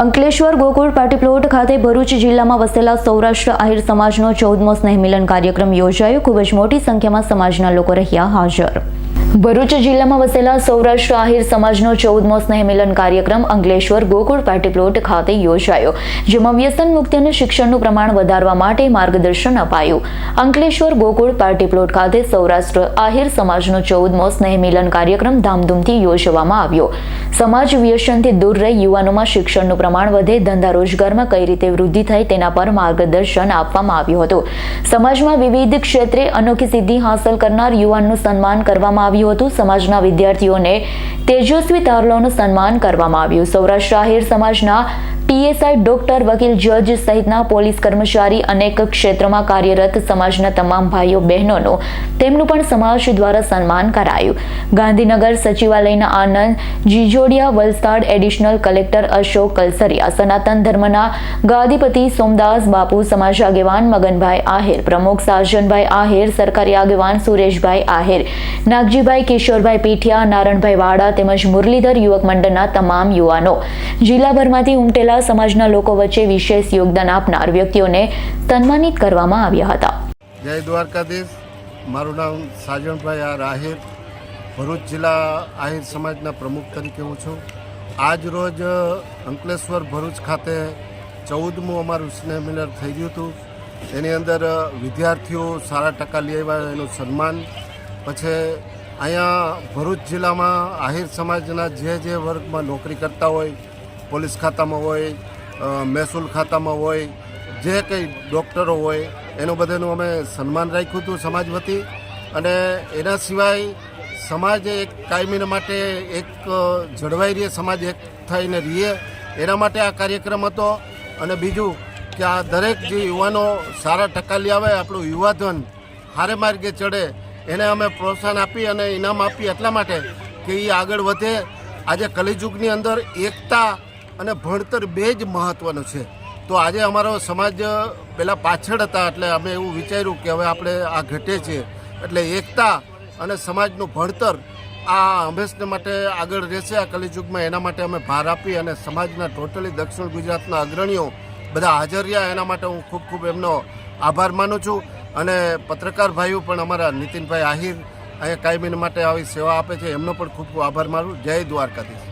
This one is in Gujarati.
અંકલેશ્વર ગોકુળ પાર્ટી પ્લોટ ખાતે ભરૂચ જિલ્લામાં વસેલા સૌરાષ્ટ્ર આહિર સમાજનો ચૌદમો સ્નેહમિલન કાર્યક્રમ યોજાયો. ખૂબ જ મોટી સંખ્યામાં સમાજના લોકો રહ્યા હાજર. ભરૂચ જિલ્લામાં વસેલા સૌરાષ્ટ્ર આહિર સમાજનો ચૌદમો સ્નેહ મિલન કાર્યક્રમ અંકલેશ્વર ગોકુળ પાર્ટી પ્લોટ ખાતે યોજાયો, જેમાં વ્યસન મુક્તિ અને શિક્ષણનું પ્રમાણ વધારવા માટે માર્ગદર્શન અપાયું. અંકલેશ્વર ગોકુળ પાર્ટી પ્લોટ ખાતે સૌરાષ્ટ્ર આહિર સમાજનો ચૌદમો સ્નેહ મિલન કાર્યક્રમ ધામધૂમથી યોજવામાં આવ્યો. સમાજ વ્યસનથી દૂર રહી યુવાનોમાં શિક્ષણનું પ્રમાણ વધે, ધંધા રોજગારમાં કઈ રીતે વૃદ્ધિ થાય તેના પર માર્ગદર્શન આપવામાં આવ્યું હતું. સમાજમાં વિવિધ ક્ષેત્રે અનોખી સિદ્ધિ હાંસલ કરનાર યુવાનનું સન્માન કરવામાં આવ્યું હતું સમાજના વિદ્યાર્થીઓને તેજસ્વી તારલોનું સન્માન કરવામાં આવ્યું. સૌરાષ્ટ્ર આહિર સમાજના ટીએસઆઈ ડોક્ટર વકીલ જજ સહિતના પોલીસ કર્મચારી અનેક ક્ષેત્રમાં કાર્યરત સમાજના તમામ ભાઈઓ બહેનોનો તેમનું પણ સમાજ દ્વારા સન્માન કરાયું. ગાંધીનગર સચિવાલયના આનંદ જીજોડિયા વલસાડ એડિશનલ કલેક્ટર અશોક કલસરિયા, સનાતન ધર્મના ગાદીપતિ સોમદાસ બાપુ, સમાજ આગેવાન મગનભાઈ આહિર, પ્રમુખ સાજનભાઈ આહિર, સરકારી આગેવાન સુરેશભાઈ આહિર, નાગજીભાઈ કિશોરભાઈ પીઠિયા, નારણભાઈ વાડા તેમજ મુરલીધર યુવક મંડળના તમામ યુવાનો. જિલ્લાભરમાંથી ઉમટેલા સમાજના લોકો વચ્ચે વિશેષ યોગદાન આપનાર વ્યક્તિઓને સન્માનિત કરવામાં આવ્યા હતા. જય દ્વારકાધીશ. મારું નામ સાજણભાઈ આર આહિર. ભરૂચ જિલ્લા આહિર સમાજના પ્રમુખ તરીકે હું છું. આજ રોજ અંકલેશ્વર ભરૂચ ખાતે ચૌદમું અમારું સ્નેહ થઈ ગયું હતું. એની અંદર વિદ્યાર્થીઓ સારા ટકા લઈ આવ્યા એનું સન્માન. પછી અહીંયા ભરૂચ જિલ્લામાં આહિર સમાજના જે જે વર્ગમાં નોકરી કરતા હોય પોલીસ ખાતામાં હોય મહેસૂલ ખાતામાં હોય, જે કંઈ ડૉક્ટરો હોય, એનું બધાનું અમે સન્માન રાખ્યું હતું સમાજ વતી. અને એના સિવાય સમાજ એક કાયમીને માટે એક જળવાઈ રહે, સમાજ એક થઈને રહીએ. એના માટે આ કાર્યક્રમ હતો. અને બીજું કે આ દરેક જે યુવાનો સારા ટકા લઈ આવે, આપણું યુવાધન હારે માર્ગે ચડે, એને અમે પ્રોત્સાહન આપી અને ઇનામ આપી એટલા માટે કે એ આગળ વધે. આજે કલિયુગની અંદર એકતા અને ભણતર બે જ મહત્ત્વનું છે. તો આજે અમારો સમાજ પહેલાં પાછળ હતા એટલે અમે એવું વિચાર્યું કે હવે આપણે આ ઘટે છે. એટલે એકતા અને સમાજનું ભણતર આ હંમેશને માટે આગળ રહેશે આ કલિયુગમાં. એના માટે અમે ભાર આપી અને સમાજના ટોટલી દક્ષિણ ગુજરાતના અગ્રણીઓ બધા હાજર રહ્યા. એના માટે હું ખૂબ ખૂબ એમનો આભાર માનું છું. અને પત્રકાર ભાઈઓ પણ અમારા નીતિનભાઈ આહિર અહીંયા કાયમીન માટે આવી સેવા આપે છે. એમનો પણ ખૂબ ખૂબ આભાર માનું. જય દ્વારકાધીશ.